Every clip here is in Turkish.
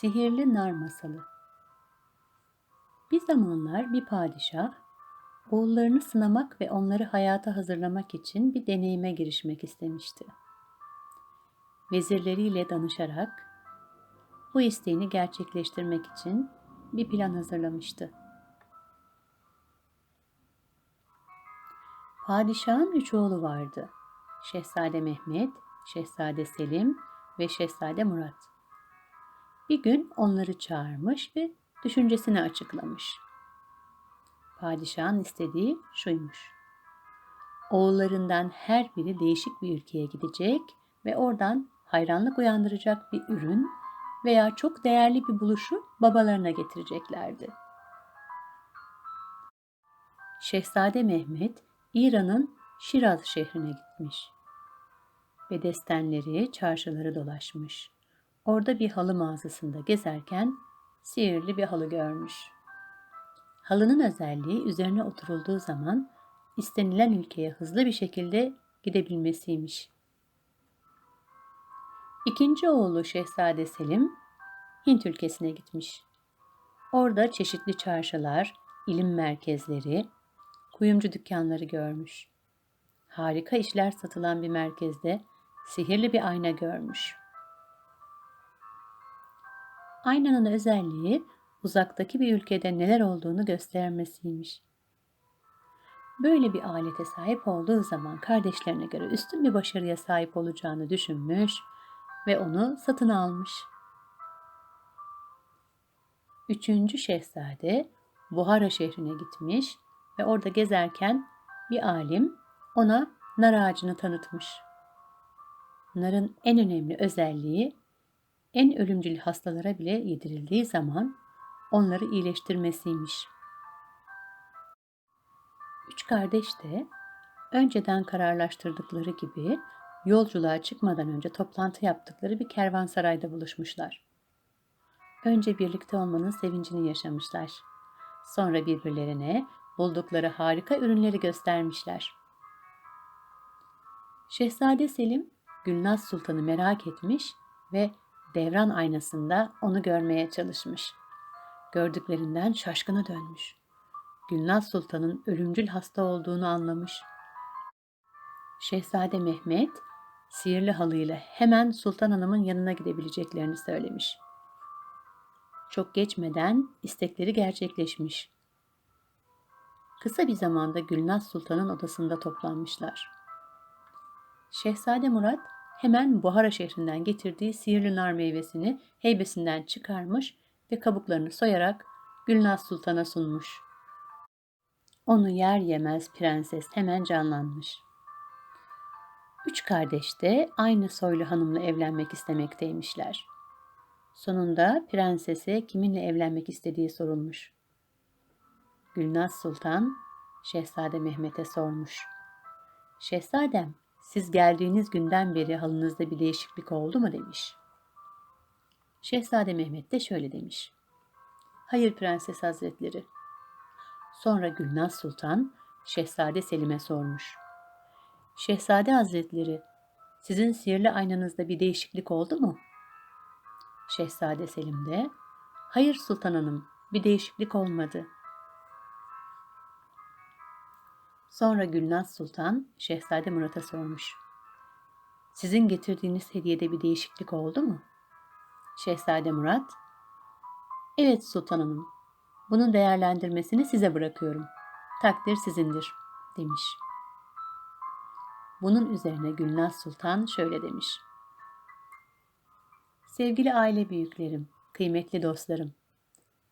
Sihirli Nar Masalı Bir zamanlar bir padişah, oğullarını sınamak ve onları hayata hazırlamak için bir deneyime girişmek istemişti. Vezirleriyle danışarak bu isteğini gerçekleştirmek için bir plan hazırlamıştı. Padişahın üç oğlu vardı. Şehzade Mehmet, Şehzade Selim ve Şehzade Murat. Bir gün onları çağırmış ve düşüncesini açıklamış. Padişahın istediği şuymuş. Oğullarından her biri değişik bir ülkeye gidecek ve oradan hayranlık uyandıracak bir ürün veya çok değerli bir buluşu babalarına getireceklerdi. Şehzade Mehmet İran'ın Şiraz şehrine gitmiş. Bedestenleri, çarşıları dolaşmış. Orada bir halı mağazasında gezerken sihirli bir halı görmüş. Halının özelliği üzerine oturulduğu zaman istenilen ülkeye hızlı bir şekilde gidebilmesiymiş. İkinci oğlu Şehzade Selim Hint ülkesine gitmiş. Orada çeşitli çarşılar, ilim merkezleri, kuyumcu dükkanları görmüş. Harika işler satılan bir merkezde sihirli bir ayna görmüş. Aynanın özelliği uzaktaki bir ülkede neler olduğunu göstermesiymiş. Böyle bir alete sahip olduğu zaman kardeşlerine göre üstün bir başarıya sahip olacağını düşünmüş ve onu satın almış. Üçüncü şehzade Buhara şehrine gitmiş ve orada gezerken bir alim ona nar ağacını tanıtmış. Narın en önemli özelliği en ölümcül hastalara bile yedirildiği zaman onları iyileştirmesiymiş. Üç kardeş de önceden kararlaştırdıkları gibi yolculuğa çıkmadan önce toplantı yaptıkları bir kervansarayda buluşmuşlar. Önce birlikte olmanın sevincini yaşamışlar. Sonra birbirlerine buldukları harika ürünleri göstermişler. Şehzade Selim, Gülnaz Sultan'ı merak etmiş ve devran aynasında onu görmeye çalışmış. Gördüklerinden şaşkına dönmüş. Gülnaz Sultan'ın ölümcül hasta olduğunu anlamış. Şehzade Mehmet, sihirli halıyla hemen Sultan Hanım'ın yanına gidebileceklerini söylemiş. Çok geçmeden istekleri gerçekleşmiş. Kısa bir zamanda Gülnaz Sultan'ın odasında toplanmışlar. Şehzade Murat hemen Buhara şehrinden getirdiği sihirli nar meyvesini heybesinden çıkarmış ve kabuklarını soyarak Gülnaz Sultan'a sunmuş. Onu yer yemez prenses hemen canlanmış. Üç kardeş de aynı soylu hanımla evlenmek istemekteymişler. Sonunda prensese kiminle evlenmek istediği sorulmuş. Gülnaz Sultan Şehzade Mehmet'e sormuş. Şehzadem, siz geldiğiniz günden beri halınızda bir değişiklik oldu mu demiş. Şehzade Mehmet de şöyle demiş. Hayır Prenses Hazretleri. Sonra Gülnaz Sultan Şehzade Selim'e sormuş. Şehzade Hazretleri, sizin sihirli aynanızda bir değişiklik oldu mu? Şehzade Selim de, hayır Sultan Hanım, bir değişiklik olmadı. Sonra Gülnaz Sultan Şehzade Murat'a sormuş. Sizin getirdiğiniz hediyede bir değişiklik oldu mu? Şehzade Murat, Evet Sultan Hanım, bunun değerlendirmesini size bırakıyorum. Takdir sizindir, demiş. Bunun üzerine Gülnaz Sultan şöyle demiş. Sevgili aile büyüklerim, kıymetli dostlarım,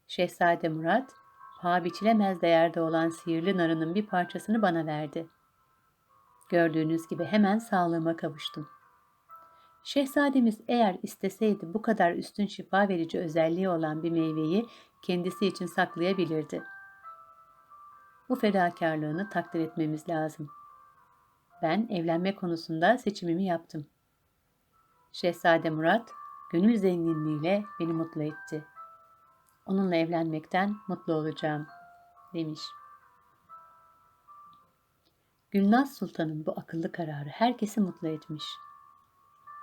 Şehzade Murat, paha biçilemez değerde olan sihirli narının bir parçasını bana verdi. Gördüğünüz gibi hemen sağlığıma kavuştum. Şehzademiz eğer isteseydi bu kadar üstün şifa verici özelliği olan bir meyveyi kendisi için saklayabilirdi. Bu fedakarlığını takdir etmemiz lazım. Ben evlenme konusunda seçimimi yaptım. Şehzade Murat gönül zenginliğiyle beni mutlu etti. Onunla evlenmekten mutlu olacağım, demiş. Gülnaz Sultan'ın bu akıllı kararı herkesi mutlu etmiş.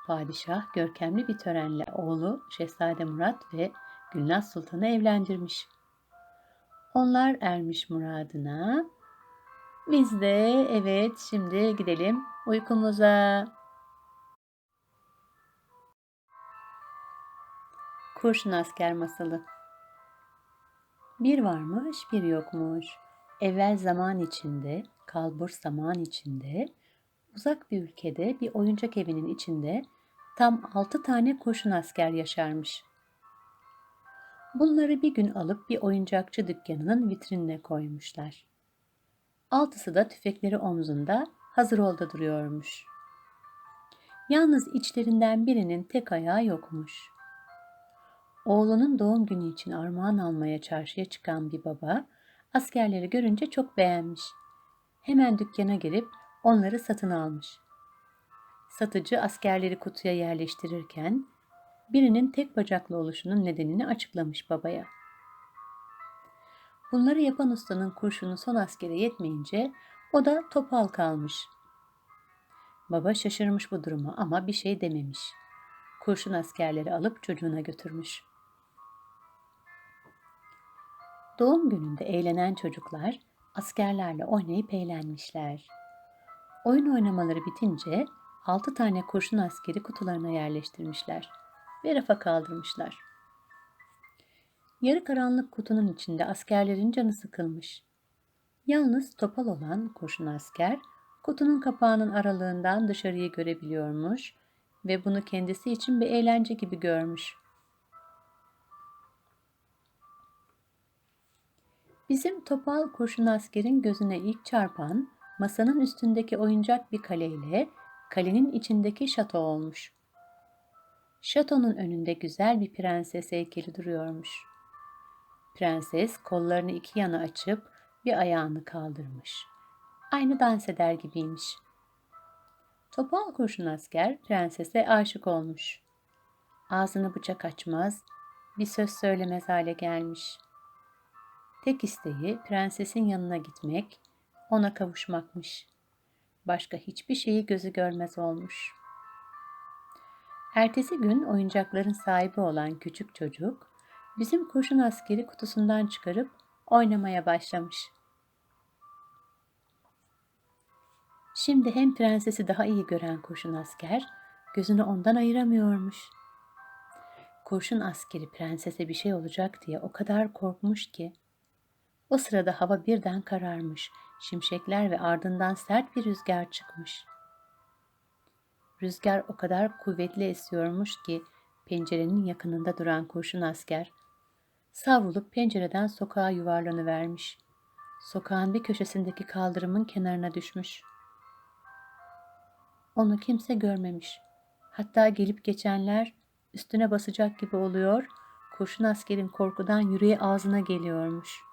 Padişah görkemli bir törenle oğlu Şehzade Murat ve Gülnaz Sultan'ı evlendirmiş. Onlar ermiş muradına. Biz de evet şimdi gidelim uykumuza. Kurşun Asker Masalı Bir varmış bir yokmuş. Evvel zaman içinde, kalbur zaman içinde, uzak bir ülkede bir oyuncak evinin içinde tam altı tane kurşun asker yaşarmış. Bunları bir gün alıp bir oyuncakçı dükkanının vitrinine koymuşlar. Altısı da tüfekleri omzunda hazır olda duruyormuş. Yalnız içlerinden birinin tek ayağı yokmuş. Oğlunun doğum günü için armağan almaya çarşıya çıkan bir baba askerleri görünce çok beğenmiş. Hemen dükkana girip onları satın almış. Satıcı askerleri kutuya yerleştirirken birinin tek bacaklı oluşunun nedenini açıklamış babaya. Bunları yapan ustanın kurşunu son askere yetmeyince o da topal kalmış. Baba şaşırmış bu duruma ama bir şey dememiş. Kurşun askerleri alıp çocuğuna götürmüş. Doğum gününde eğlenen çocuklar askerlerle oynayıp eğlenmişler. Oyun oynamaları bitince altı tane kurşun askeri kutularına yerleştirmişler ve rafa kaldırmışlar. Yarı karanlık kutunun içinde askerlerin canı sıkılmış. Yalnız topal olan kurşun asker kutunun kapağının aralığından dışarıyı görebiliyormuş ve bunu kendisi için bir eğlence gibi görmüş. Bizim topal kurşun askerin gözüne ilk çarpan masanın üstündeki oyuncak bir kaleyle kalenin içindeki şato olmuş. Şatonun önünde güzel bir prenses heykeli duruyormuş. Prenses kollarını iki yana açıp bir ayağını kaldırmış. Aynı dans eder gibiymiş. Topal kurşun asker prensese aşık olmuş. Ağzını bıçak açmaz, bir söz söylemez hale gelmiş. Tek isteği prensesin yanına gitmek, ona kavuşmakmış. Başka hiçbir şeyi gözü görmez olmuş. Ertesi gün oyuncakların sahibi olan küçük çocuk bizim kurşun askeri kutusundan çıkarıp oynamaya başlamış. Şimdi hem prensesi daha iyi gören kurşun asker gözünü ondan ayıramıyormuş. Kurşun askeri prensese bir şey olacak diye o kadar korkmuş ki. O sırada hava birden kararmış, şimşekler ve ardından sert bir rüzgar çıkmış. Rüzgar o kadar kuvvetli esiyormuş ki pencerenin yakınında duran kurşun asker savrulup pencereden sokağa yuvarlanıvermiş. Sokağın bir köşesindeki kaldırımın kenarına düşmüş. Onu kimse görmemiş. Hatta gelip geçenler üstüne basacak gibi oluyor, kurşun askerin korkudan yüreği ağzına geliyormuş.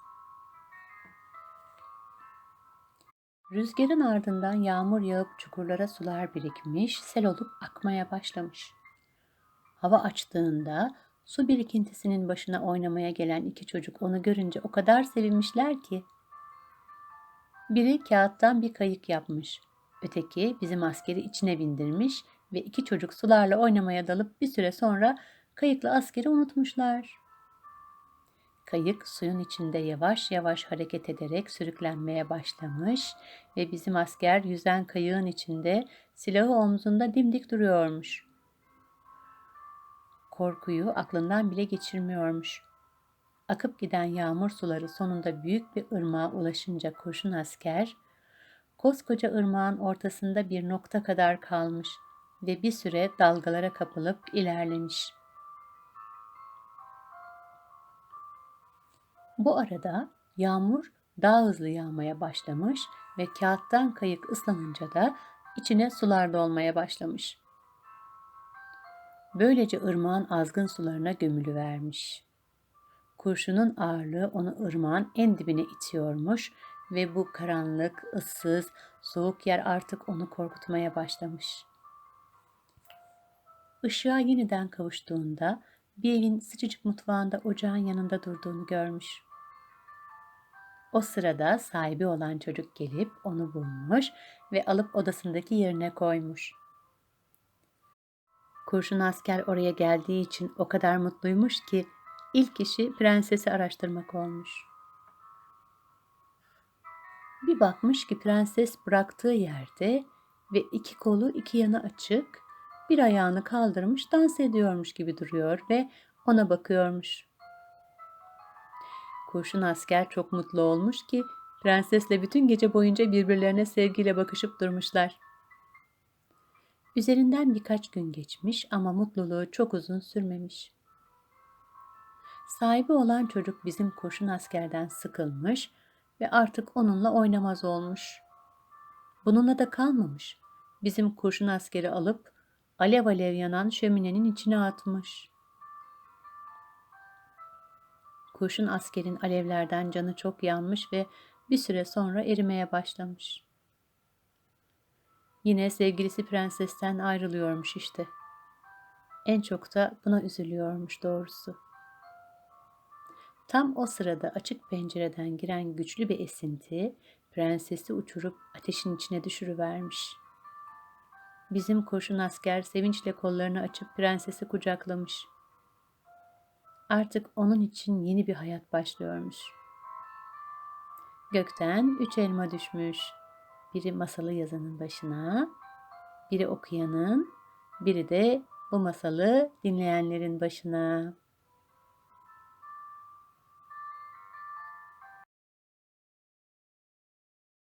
Rüzgarın ardından yağmur yağıp çukurlara sular birikmiş, sel olup akmaya başlamış. Hava açtığında su birikintisinin başına oynamaya gelen iki çocuk onu görünce o kadar sevinmişler ki. Biri kağıttan bir kayık yapmış. Öteki bizim askeri içine bindirmiş ve iki çocuk sularla oynamaya dalıp bir süre sonra kayıkla askeri unutmuşlar. Kayık suyun içinde yavaş yavaş hareket ederek sürüklenmeye başlamış ve bizim asker yüzen kayığın içinde silahı omzunda dimdik duruyormuş. Korkuyu aklından bile geçirmiyormuş. Akıp giden yağmur suları sonunda büyük bir ırmağa ulaşınca kurşun asker, koskoca ırmağın ortasında bir nokta kadar kalmış ve bir süre dalgalara kapılıp ilerlemiş.'' Bu arada yağmur daha hızlı yağmaya başlamış ve kağıttan kayık ıslanınca da içine sular dolmaya başlamış. Böylece ırmağın azgın sularına gömülü vermiş. Kurşunun ağırlığı onu ırmağın en dibine itiyormuş ve bu karanlık, ıssız, soğuk yer artık onu korkutmaya başlamış. Işığa yeniden kavuştuğunda bir evin sıcacık mutfağında ocağın yanında durduğunu görmüş. O sırada sahibi olan çocuk gelip onu bulmuş ve alıp odasındaki yerine koymuş. Kurşun asker oraya geldiği için o kadar mutluymuş ki ilk işi prensesi araştırmak olmuş. Bir bakmış ki prenses bıraktığı yerde ve iki kolu iki yana açık, bir ayağını kaldırmış dans ediyormuş gibi duruyor ve ona bakıyormuş. Kurşun asker çok mutlu olmuş ki prensesle bütün gece boyunca birbirlerine sevgiyle bakışıp durmuşlar. Üzerinden birkaç gün geçmiş ama mutluluğu çok uzun sürmemiş. Sahibi olan çocuk bizim kurşun askerden sıkılmış ve artık onunla oynamaz olmuş. Bununla da kalmamış. Bizim kurşun askeri alıp alev alev yanan şöminenin içine atmış. Kurşun askerin alevlerden canı çok yanmış ve bir süre sonra erimeye başlamış. Yine sevgilisi prensesten ayrılıyormuş işte. En çok da buna üzülüyormuş doğrusu. Tam o sırada açık pencereden giren güçlü bir esinti prensesi uçurup ateşin içine düşürüvermiş. Bizim kurşun asker sevinçle kollarını açıp prensesi kucaklamış. Artık onun için yeni bir hayat başlıyormuş. Gökten üç elma düşmüş. Biri masalı yazanın başına, biri okuyanın, biri de bu masalı dinleyenlerin başına.